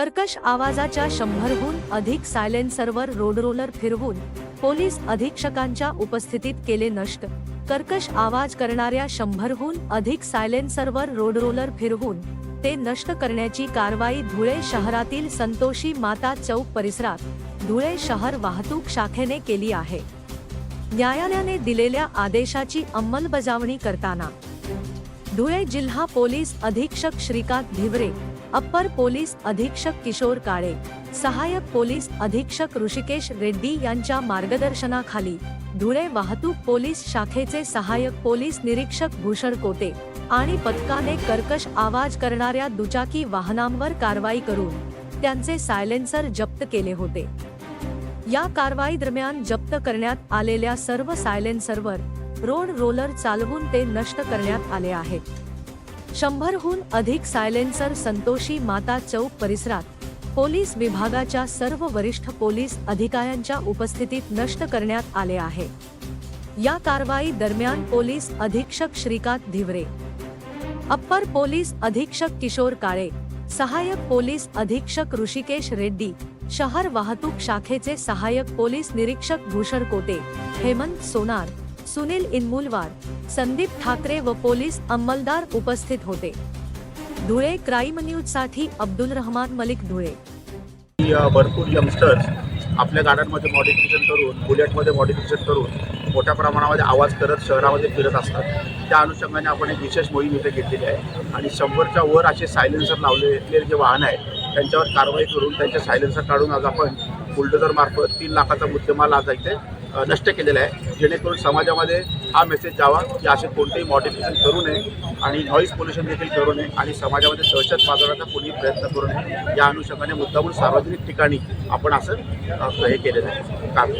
कर्कश आवाजाच्या शंभरहून अधिक सायलेन्सरवर रोडरोलर फिरवून पोलीस अधीक्षकांच्या उपस्थितीत केले नष्ट. कर्कश आवाज करणाऱ्या शंभरहून अधिक सायलेन्सरवर रोडरोलर फिरवून ते नष्ट करण्याची कारवाई धुळे शहरातील संतोषी माता चौक परिसरात धुळे शहर वाहतूक शाखेने केली आहे. न्यायालयाने दिलेल्या आदेशाची अंमलबजावणी करताना. धुळे जिल्हा पोलीस अधीक्षक श्रीकांत धिवरे अप्पर पोलीस अधीक्षक किशोर काळे सहाय्यक पोलीस अधीक्षक ऋषिकेश रेड्डी यांच्या मार्गदर्शनाखाली धुळे वाहतूक पोलीस शाखेचे सहाय्यक पोलीस निरीक्षक भूषण कोते आणि पथकाने कर्कश आवाज करणाऱ्या दुचाकी वाहनांवर कारवाई करून त्यांचे सायलेन्सर जप्त केले होते. या कारवाई दरम्यान जप्त करण्यात आलेल्या सर्व सायलेन्सरवर रोड रोलर चालवून ते नष्ट करण्यात आले आहेत. शंभरहून अधिक सायलेन्सर संतोषी माता चौक परिसरात पोलीस विभागाच्या सर्व वरिष्ठ पोलीस अधिकाऱ्यांच्या उपस्थितीत नष्ट करण्यात आले आहे. या कारवाई दरम्यान पोलीस अधीक्षक श्रीकांत धिवरे अप्पर पोलीस अधीक्षक किशोर काळे सहाय्यक पोलीस अधीक्षक ऋषिकेश रेड्डी शहर वाहतूक शाखेचे सहाय्यक पोलीस निरीक्षक भूषण कोते हेमंत सोनार सुनील इनमुलवार संदीप ठाकरे व पोलीस अंमलदार उपस्थित होते. धुळे क्राईम न्यूजसाठी अब्दुल रहमान मलिक धुळे. भरपूर यंगस्टर्स आपल्या गाड्यांमध्ये मॉडिफिकेशन करून बुलेटमध्ये मॉडिफिकेशन करून मोठ्या प्रमाणामध्ये आवाज करत शहरामध्ये फिरत असतात. त्या अनुषंगाने आपण एक विशेष मोहीम इथे घेतलेली आहे. आणि शंभरच्या वर असे सायलेन्सर लावलेले जे वाहन आहे त्यांच्यावर कारवाई करून त्यांचे सायलेन्सर काढून आज आपण बुलडोजरमार्फत तीन लाखाचा मुद्देमाल आज इथे नष्ट केलेला आहे. जेणेकरून समाजामध्ये हा मेसेज जावा की असे कोणतेही मॉडिफिकेशन करू नये आणि नॉईज पोल्युशन देखील करू नये आणि समाजामध्ये दहशत माजवण्याचा कोणीही प्रयत्न करू नये. या अनुषंगाने मुद्दामून सार्वजनिक ठिकाणी आपण असं हे केलेलं आहे. काम